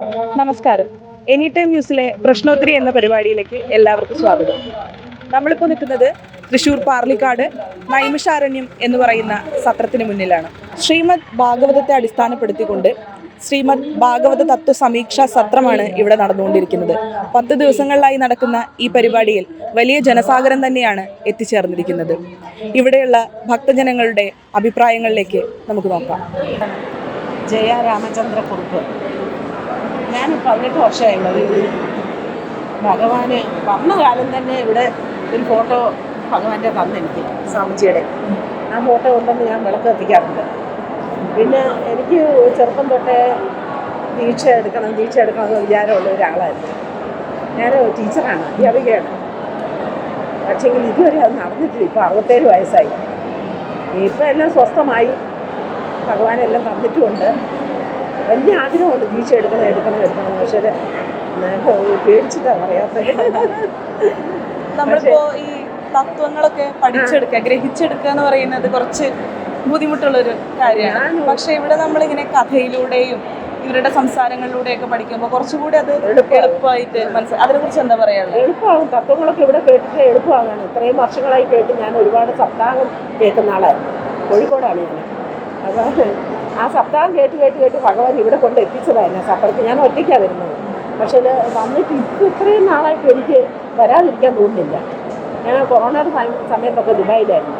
നമസ്കാരം. Any time ന്യൂസിലെ പ്രശ്നോത്തരി എന്ന പരിപാടിയിലേക്ക് എല്ലാവർക്കും സ്വാഗതം. നമ്മളിപ്പോൾ നിൽക്കുന്നത് തൃശൂർ പാർലിക്കാട് നൈമിഷാരണ്യം എന്ന് പറയുന്ന സത്രത്തിന് മുന്നിലാണ്. ശ്രീമദ് ഭാഗവതത്തെ അടിസ്ഥാനപ്പെടുത്തിക്കൊണ്ട് ശ്രീമദ് ഭാഗവത തത്വ സമീക്ഷാ സത്രമാണ് ഇവിടെ നടന്നുകൊണ്ടിരിക്കുന്നത്. പത്ത് ദിവസങ്ങളിലായി നടക്കുന്ന ഈ പരിപാടിയിൽ വലിയ ജനസാഗരം തന്നെയാണ് എത്തിച്ചേർന്നിരിക്കുന്നത്. ഇവിടെയുള്ള ഭക്തജനങ്ങളുടെ അഭിപ്രായങ്ങളിലേക്ക് നമുക്ക് നോക്കാം. ജയ രാമചന്ദ്ര കുറുപ്പ്. ഞാൻ പതിനെട്ട് വർഷമായുള്ളത് ഭഗവാന് വന്ന കാലം തന്നെ ഇവിടെ ഒരു ഫോട്ടോ ഭഗവാന്റെ തന്നെനിക്ക് സ്വാമിജിയുടെ. ആ ഫോട്ടോ ഉണ്ടെന്ന് ഞാൻ വിളക്ക് കത്തിക്കാറുണ്ട്. പിന്നെ എനിക്ക് ചെറുപ്പം തൊട്ടേ ദീക്ഷ എടുക്കണം ദീക്ഷ എടുക്കണം എന്ന് വിചാരമുള്ള ഒരാളായിരുന്നു. ഞാൻ ടീച്ചറാണ് അധ്യാപികയാണ്. പക്ഷേങ്കിൽ ഇതുവരെ അത് നടന്നിട്ടില്ല. ഇപ്പോൾ അറുപത്തേഴ് വയസ്സായി. ഇപ്പം എല്ലാം സ്വസ്ഥമായി. ഭഗവാനെല്ലാം തന്നിട്ടുമുണ്ട്. വലിയ ആഗ്രഹമുണ്ട് ബീച്ച് എടുക്കണം എടുക്കണം എടുക്കണം. പക്ഷേ പേടിച്ചിട്ടാണ് പറയാത്തത്. നമ്മളിപ്പോ ഈ തത്വങ്ങളൊക്കെ പഠിച്ചെടുക്കുക ഗ്രഹിച്ചെടുക്കുക എന്ന് പറയുന്നത് കുറച്ച് ബുദ്ധിമുട്ടുള്ളൊരു കാര്യമാണ്. പക്ഷെ ഇവിടെ നമ്മളിങ്ങനെ കഥയിലൂടെയും ഇവരുടെ സംസാരങ്ങളിലൂടെയൊക്കെ പഠിക്കുമ്പോൾ കുറച്ചുകൂടി അത്. എളുപ്പമായിട്ട് മനസ്സിലായി അതിനെ കുറിച്ച് എന്താ പറയാനുള്ളത്? എളുപ്പമാകും തത്വങ്ങളൊക്കെ ഇവിടെ കേട്ടിട്ട് എളുപ്പമാകാണ് ഇത്രയും വർഷങ്ങളായി കേട്ട് ഞാൻ ഒരുപാട് സപ്താഹം കേൾക്കുന്ന ആളായിരുന്നു. കോഴിക്കോടാണ് ഞാൻ. അപ്പോൾ ആ സപ്താഹം കേട്ട് കേട്ട് കേട്ട് ഭഗവാൻ ഇവിടെ കൊണ്ട് എത്തിച്ചതായിരുന്നു സപ്പറത്ത് ഞാൻ ഒറ്റയ്ക്കാണ് വരുന്നത്. പക്ഷേ വന്നിട്ട് ഇപ്പം ഇത്രയും നാളായിട്ട് എനിക്ക് വരാതിരിക്കാൻ തോന്നുന്നില്ല. ഞാൻ സമയ- സമയത്തൊക്കെ ദുബായിലായിരുന്നു.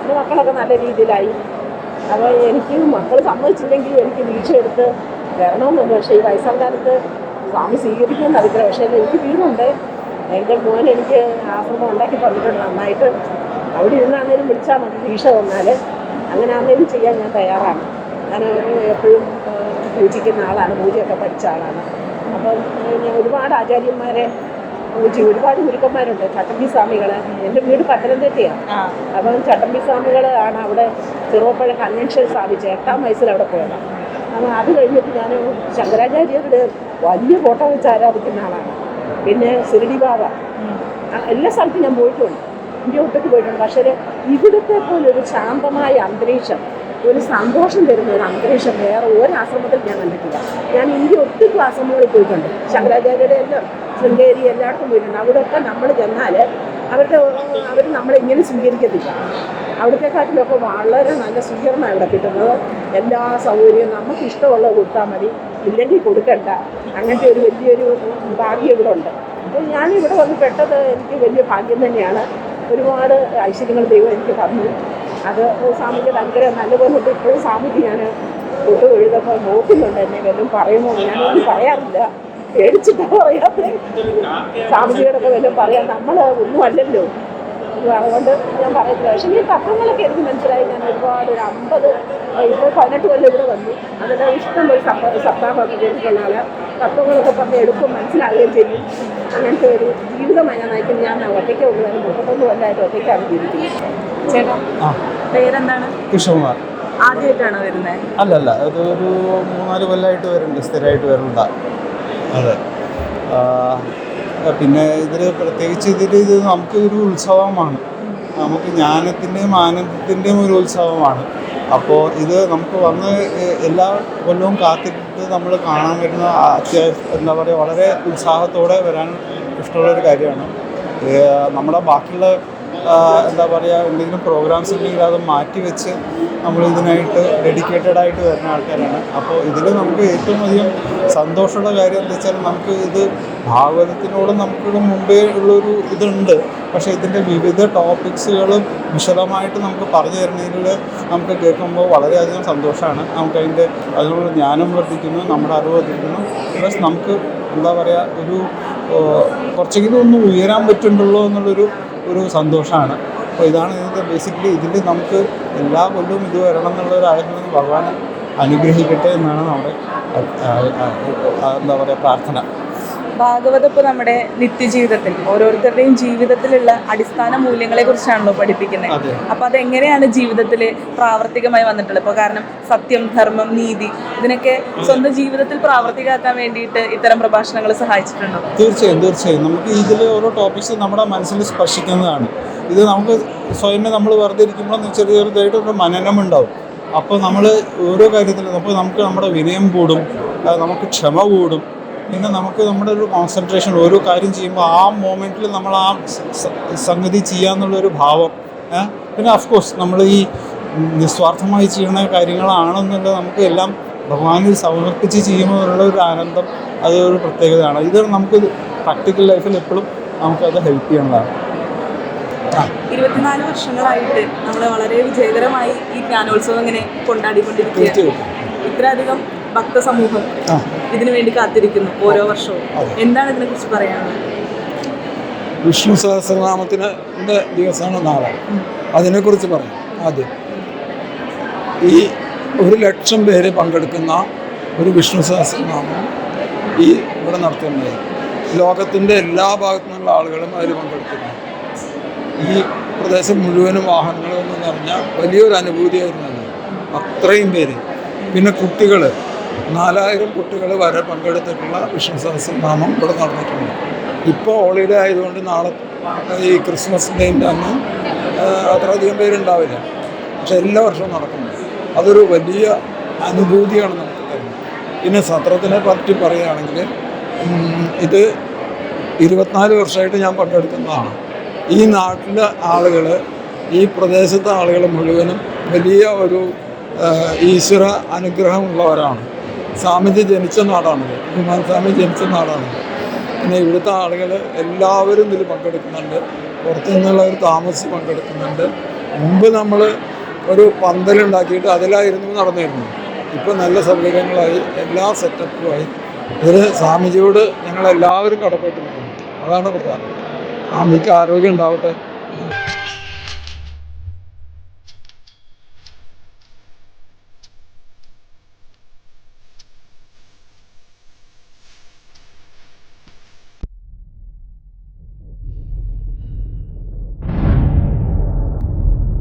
എന്റെ മക്കളൊക്കെ നല്ല രീതിയിലായി. അപ്പോൾ എനിക്ക് മക്കൾ സമ്മതിച്ചില്ലെങ്കിൽ എനിക്ക് വീഴ്ച എടുത്ത് വരണമെന്നുണ്ട്. പക്ഷേ ഈ വയസ്സാം കാലത്ത് സ്വാമി സ്വീകരിക്കുമെന്ന് അറിയില്ല പക്ഷേ എനിക്ക് വീടുണ്ട്. എന്റെ മോൻ എനിക്ക് ആശ്രമം ഉണ്ടാക്കി തന്നിട്ടുണ്ട് നന്നായിട്ട്. അവിടെ ഇരുന്നാണേലും വിളിച്ചാൽ മതി. വീഴ്ച തന്നാൽ അങ്ങനെ ആണെങ്കിലും ചെയ്യാൻ ഞാൻ തയ്യാറാണ്. ഞാൻ എപ്പോഴും പൂജിക്കുന്ന ആളാണ് പൂജയൊക്കെ പഠിച്ച ആളാണ്. അപ്പം ഞാൻ ഒരുപാട് ആചാര്യന്മാരെ പൂജി ഒരുപാട് ഗുരുക്കന്മാരുണ്ട് ചട്ടമ്പി സ്വാമികൾ എന്റെ വീട് പത്തനംതിട്ടയാണ് അപ്പം ചട്ടമ്പി സ്വാമികൾ ആണ് അവിടെ ചെറുപ്പഴ കൺവെൻഷൻ സ്ഥാപിച്ചത് എട്ടാം വയസ്സിൽ അവിടെ പോയത്. അപ്പം അത് കഴിഞ്ഞിട്ട് ഞാൻ ശങ്കരാചാര്യരുടെ വലിയ ഫോട്ടോ വെച്ച് ആരാധിക്കുന്ന ആളാണ്. പിന്നെ ശിരടി ബാബ. എല്ലാ സ്ഥലത്തും ഞാൻ പോയിട്ടുണ്ട്. ഇന്ത്യ ഒട്ടൊക്കെ പോയിട്ടുണ്ട്. പക്ഷേ ഇവിടുത്തെ പോലെ ഒരു ശാന്തമായ അന്തരീക്ഷം ഒരു സന്തോഷം തരുന്ന ഒരു അന്തരീക്ഷം വേറെ ഒരു ആശ്രമത്തിൽ ഞാൻ കണ്ടിട്ടില്ല. ഞാൻ ഇന്ത്യ ഒത്തിരി ആശ്രമങ്ങളിൽ പോയിട്ടുണ്ട്. ശങ്കരാചാര്യരുടെ എല്ലാം ശൃംഗേരി എല്ലായിടത്തും പോയിട്ടുണ്ട്. അവിടെയൊക്കെ നമ്മൾ ചെന്നാൽ അവരുടെ അവർ നമ്മളെ ഇങ്ങനെ സ്വീകരിക്കത്തില്ല. അവിടത്തെക്കാട്ടിലൊക്കെ വളരെ നല്ല സ്വീകരണമാണ് ഇവിടെ കിട്ടുന്നത്. എല്ലാ സൗകര്യവും നമുക്ക് ഇഷ്ടമുള്ളത് കൊടുത്താൽ മതി. ഇല്ലെങ്കിൽ കൊടുക്കണ്ട. അങ്ങനത്തെ ഒരു വലിയൊരു ഭാഗ്യം ഇവിടെ ഉണ്ട്. ഞാൻ ഇവിടെ വന്ന് പെട്ടത് എനിക്ക് വലിയ ഭാഗ്യം തന്നെയാണ്. ഒരുപാട് ഐശ്വര്യങ്ങൾ ദൈവം എനിക്ക് തന്നു. അത് സ്വാമിക്ക് ഭയങ്കര നല്ലപോലെ ഇപ്പോഴും സ്വാമിക്ക് ഞാൻ തൊട്ട് എഴുതുമ്പോൾ നോക്കുന്നുണ്ട് എന്നെ വല്ലതും പറയുമോ? ഞാനൊന്നും പറയാറില്ല. പേടിച്ചിട്ടാ പറയാത്തത് സ്വാമിജിയോടൊക്കെ വല്ലതും പറയാം. നമ്മൾ ഒന്നും അല്ലല്ലോ. അതുകൊണ്ട് ഞാൻ പറയത്തില്ല പക്ഷെ ഈ തത്വങ്ങളൊക്കെ എനിക്ക് മനസ്സിലായി. ഞാൻ ഒരുപാട് ഒരു അമ്പത് ഇപ്പോൾ പതിനെട്ട് കൊല്ലം ഇവിടെ വന്നു. അതിന്റെ ഇഷ്ടം ഒരു സപ്ത സപ്താഹമൊക്കെ കേട്ടിട്ടുള്ള ആൾ. തത്വങ്ങളൊക്കെ പറഞ്ഞ് എടുക്കും മനസ്സിലാവുകയും ചെയ്യും. അങ്ങനത്തെ ഒരു ജീവിതമായി ഞാൻ നയിക്കുന്നത് ഞാൻ ഒറ്റയ്ക്ക് ഉള്ളതാണ് മുപ്പത്തൊന്ന് കൊല്ലമായിട്ട് ഒറ്റയ്ക്കാണ് ജീവിക്കുന്നത്. ചേട്ടാ പേരെന്താണ്? കൃഷ്ണകുമാർ. ആദ്യമായിട്ടാണോ വരുന്നത് അല്ലല്ല അത് ഒരു മൂന്നാൽ കൊല്ലമായിട്ട് വരുന്നുണ്ട് സ്ഥിരമായിട്ട് വരുന്നുണ്ട്. അതെ. പിന്നെ ഇതിൽ പ്രത്യേകിച്ച് ഇതിൽ ഇത് നമുക്ക് ഒരു ഉത്സവമാണ്. നമുക്ക് ജ്ഞാനത്തിന്റെയും ആനന്ദത്തിന്റെയും ഒരു ഉത്സവമാണ്. അപ്പോൾ ഇത് നമുക്ക് വന്ന് എല്ലാ കൊല്ലവും കാത്തിട്ട് നമ്മൾ കാണാൻ വരുന്ന അത്യാവശ്യം എന്താ പറയുക വളരെ ഉത്സാഹത്തോടെ വരാൻ ഇഷ്ടമുള്ളൊരു കാര്യമാണ്. നമ്മുടെ ബാക്കിയുള്ള എന്താ പറയുക എന്തെങ്കിലും പ്രോഗ്രാംസ് ഉണ്ടെങ്കിൽ അത് മാറ്റി വെച്ച് നമ്മൾ ഇതിനായിട്ട് ഡെഡിക്കേറ്റഡ് ആയിട്ട് വരുന്ന ആൾക്കാരാണ്. അപ്പോൾ ഇതിൽ നമുക്ക് ഏറ്റവും അധികം സന്തോഷമുള്ള കാര്യം എന്താ വെച്ചാൽ നമുക്ക് ഇത് ഭാഗവതത്തിനോട് നമുക്ക് മുമ്പേ ഉള്ളൊരു ഇതുണ്ട്. പക്ഷേ ഇതിന്റെ വിവിധ ടോപ്പിക്സുകളും വിശദമായിട്ട് നമുക്ക് പറഞ്ഞു തരുന്നതിൽ നമുക്ക് കേൾക്കുമ്പോൾ വളരെയധികം സന്തോഷമാണ്. നമുക്ക് അതിന്റെ അതിനുള്ള ജ്ഞാനം വർദ്ധിക്കുന്നു നമ്മുടെ അറിവ് വർദ്ധിക്കുന്നു. പ്ലസ് നമുക്ക് എന്താ പറയുക ഒരു കുറച്ചെങ്കിലും ഒന്ന് ഉയരാൻ പറ്റുന്നുള്ളൂ എന്നുള്ളൊരു ഒരു സന്തോഷമാണ് അപ്പോൾ ഇതാണ് ഇതിന്റെ ബേസിക്കലി ഇതിൽ നമുക്ക് എല്ലാ കൊല്ലവും ഇത് വരണം എന്നുള്ളൊരു ആഗ്രഹം ഭഗവാൻ അനുഗ്രഹിക്കട്ടെ എന്നാണ് നമ്മുടെ എന്താ പറയുക പ്രാർത്ഥന. ഭാഗവതം ഇപ്പോൾ നമ്മുടെ നിത്യജീവിതത്തിൽ ഓരോരുത്തരുടെയും ജീവിതത്തിലുള്ള അടിസ്ഥാന മൂല്യങ്ങളെ കുറിച്ചാണല്ലോ പഠിപ്പിക്കുന്നത്. അപ്പോൾ അപ്പൊ അതെങ്ങനെയാണ് ജീവിതത്തിൽ പ്രാവർത്തികമായി വന്നിട്ടുള്ളത്? ഇപ്പോൾ കാരണം സത്യം ധർമ്മം നീതി ഇതിനൊക്കെ സ്വന്തം ജീവിതത്തിൽ പ്രാവർത്തികമാക്കാൻ വേണ്ടിയിട്ട് ഇത്തരം പ്രഭാഷണങ്ങൾ സഹായിച്ചിട്ടുണ്ടോ? തീർച്ചയായും തീർച്ചയായും. നമുക്ക് ഇതിൽ ഓരോ ടോപ്പിക്സ് നമ്മുടെ മനസ്സിൽ സ്പർശിക്കുന്നതാണ്. ഇത് നമുക്ക് സ്വയമേ നമ്മൾ വെറുതെ ഇരിക്കുമ്പോൾ ചെറിയ ചെറുതായിട്ട് ഒരു മനനം ഉണ്ടാവും. അപ്പോൾ നമ്മൾ ഓരോ കാര്യത്തിലും അപ്പോൾ നമുക്ക് നമ്മുടെ വിനയം കൂടും നമുക്ക് ക്ഷമ കൂടും. പിന്നെ നമുക്ക് നമ്മുടെ ഒരു കോൺസെൻട്രേഷൻ ഓരോ കാര്യം ചെയ്യുമ്പോൾ ആ മോമെന്റിൽ നമ്മൾ ആ സംഗതി ചെയ്യാന്നുള്ളൊരു ഭാവം? പിന്നെ കോഴ്സ് നമ്മൾ ഈ നിസ്വാർത്ഥമായി ചെയ്യുന്ന കാര്യങ്ങളാണെന്നുള്ള നമുക്ക് എല്ലാം ഭഗവാനിൽ സമർപ്പിച്ച് ചെയ്യുമ്പോഴുള്ള ഒരു ആനന്ദം അത് ഒരു പ്രത്യേകതയാണ്. ഇത് നമുക്ക് പ്രാക്ടിക്കൽ ലൈഫിൽ എപ്പോഴും നമുക്കത് ഹെൽപ്പ് ചെയ്യേണ്ടതാണ് ഇരുപത്തിനാല് വർഷങ്ങളായിട്ട് നമ്മൾ വളരെ വിജയകരമായി ഈ ജ്ഞാനോത്സവം ഇങ്ങനെ കൊണ്ടാടിക്കൊണ്ടിരിക്കുകയാണ്. ഇത്രയധികം ഭക്തസമൂഹം ഇതിനു വേണ്ടി കാത്തിരിക്കുന്നു ഓരോ വർഷവും. എന്താണ് ഇതിനെ കുറിച്ച് പറയാനുള്ളത്? വിഷ്ണു സഹസ്രനാമത്തിന് ദിവസമാണ് നാളെ. അതിനെക്കുറിച്ച് പറയാം. ആദ്യം. ഈ ഒരു ലക്ഷം പേര് പങ്കെടുക്കുന്ന ഒരു വിഷ്ണു സഹസ്രനാമം ഈ ഇവിടെ നടത്തുന്നത്. ലോകത്തിന്റെ എല്ലാ ഭാഗത്തു നിന്നുള്ള ആളുകളും അതിൽ പങ്കെടുക്കുന്നു. ഈ പ്രദേശം മുഴുവനും വാഹനങ്ങളെന്ന് പറഞ്ഞാൽ വലിയൊരു അനുഭൂതിയായിരുന്നു അത്. അത്രയും പേര്. പിന്നെ കുട്ടികൾ നാലായിരം കുട്ടികൾ വരെ പങ്കെടുത്തിട്ടുള്ള വിഷ്ണു സഹസ്രനാമം ഇവിടെ നടന്നിട്ടുണ്ട്. ഇപ്പോൾ ഹോളിഡേ ആയതുകൊണ്ട് നാളെ ഈ ക്രിസ്മസിന്റെയും അന്ന് അത്രയധികം പേരുണ്ടാവില്ല. പക്ഷെ എല്ലാ വർഷവും നടക്കുന്നു അതൊരു വലിയ അനുഭൂതിയാണ് നമുക്ക് തരുന്നത്. പിന്നെ സത്രത്തിനെ പറ്റി പറയുകയാണെങ്കിൽ ഇത് ഇരുപത്തിനാല് വർഷമായിട്ട് ഞാൻ പങ്കെടുക്കുന്നതാണ്. ഈ നാട്ടിലെ ആളുകൾ ഈ പ്രദേശത്തെ ആളുകൾ മുഴുവനും വലിയ ഒരു ഈശ്വര അനുഗ്രഹമുള്ളവരാണ്. സ്വാമിജി ജനിച്ച നാടാണിത് കുമാരസ്വാമി ജനിച്ച നാടാണിത് പിന്നെ ഇവിടുത്തെ ആളുകൾ എല്ലാവരും ഇതിൽ പങ്കെടുക്കുന്നുണ്ട്. പുറത്തു നിന്നുള്ളവർ താമസിച്ച് പങ്കെടുക്കുന്നുണ്ട്. മുമ്പ് നമ്മൾ ഒരു പന്തലുണ്ടാക്കിയിട്ട് അതിലായിരുന്നു നടന്നിരുന്നു ഇപ്പോൾ നല്ല സൗകര്യങ്ങളായി എല്ലാ സെറ്റപ്പുമായി. ഇതിൽ സ്വാമിജിയോട് ഞങ്ങളെല്ലാവരും കടപ്പെട്ടിരിക്കുന്നു. അതാണ് പ്രധാനം. സ്വാമിക്ക് ആരോഗ്യം ഉണ്ടാവട്ടെ.